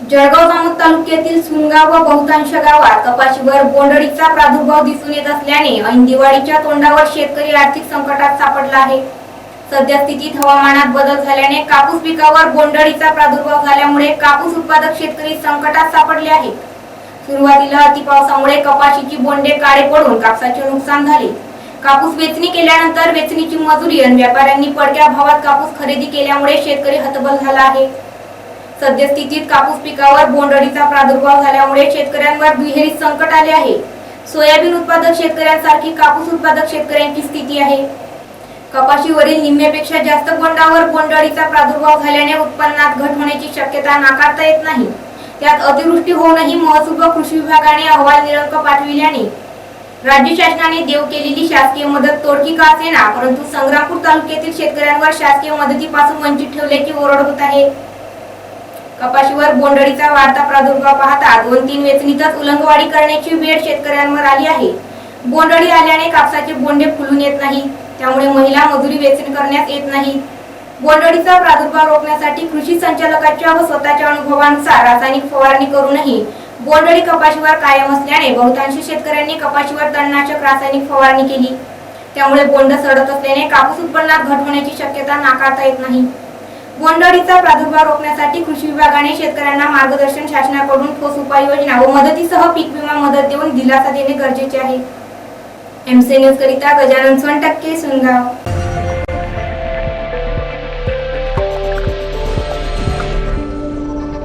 जळगाव जामोद तालुक्यातील सुनगाव व बहुतांश गावात कपाशीवर बोंडळीचा प्रादुर्भाव दिसून येत असल्याने ऐन दिवाळीच्या तोंडावर शेतकरी आर्थिक संकटात सापडला आहे. सद्यस्थितीत हवामानात बदल झाल्याने कापूस पिकावर बोंडळीचा प्रादुर्भाव झाल्यामुळे कापूस उत्पादक शेतकरी संकटात सापडले आहेत. सुरुवातीला अतिपावसामुळे कपाशीची बोंडे काळे पडून कापसाचे नुकसान झाले. कापूस वेचणी केल्यानंतर वेचणीची मजुरी आणि व्यापाऱ्यांनी पडक्या भावात कापूस खरेदी केल्यामुळे शेतकरी हतबल झाला आहे. सद्यस्थितीत कापूस पिकावर बोंडअळीचा प्रादुर्भाव झाल्यामुळे शेतकऱ्यांवर दुहेरी संकट आले आहे. सोयाबीन उत्पादक शेतकऱ्यांसारखी कापूस उत्पादक शेतकऱ्यांची स्थिती आहे. कपाशीवरील निम्म्यापेक्षा जास्त बोंडावर बोंडअळीचा प्रादुर्भाव झाल्याने उत्पन्नात घट होण्याची शक्यता नाकारता येत नाही. त्यात अतिवृष्टी होऊनही महसूल व कृषी विभागाने अहवाल निरंक पाठविल्याने राज्य शासनाने देव केलेली शासकीय मदत तोडकी का असेना परंतु संग्रामपूर तालुक्यातील शेतकऱ्यांवर शासकीय मदतीपासून वंचित ठेवल्याची ओरड होत आहे. कपाशीवर बोंडळीचा वाढता प्रादुर्भाव पाहता दोन तीन वेचणीतच उलंगवाडी करण्याची वेळ शेतकऱ्यांवर आली आहे. बोंडळी आल्याने कापसाचे बोंडे फुलून येत नाही. त्यामुळे महिला मजुरी वेचणी करण्यात येत नाही. बोंडळीचा प्रादुर्भाव रोखण्यासाठी कृषी संचालकाच्या व स्वतःच्या अनुभवानुसार रासायनिक फवारणी करूनही बोंडळी कपाशीवर कायम असल्याने बहुतांश शेतकऱ्यांनी कपाशीवर तणनाशक रासायनिक फवारणी केली. त्यामुळे बोंड सडत असल्याने कापूस उत्पन्नात घट होण्याची शक्यता नाकारता येत नाही. बोंडळीचा प्रादुर्भाव रोखण्यासाठी विभागाने शेतकऱ्यांना मार्गदर्शन शासनाकडून ठोस उपाययोजना व मदतीसह पीक विमा मदत देऊन दिलासा देणे गरजेचे आहे. एमसी न्यूज करिता गजानन सोनटक्के सुनगाव.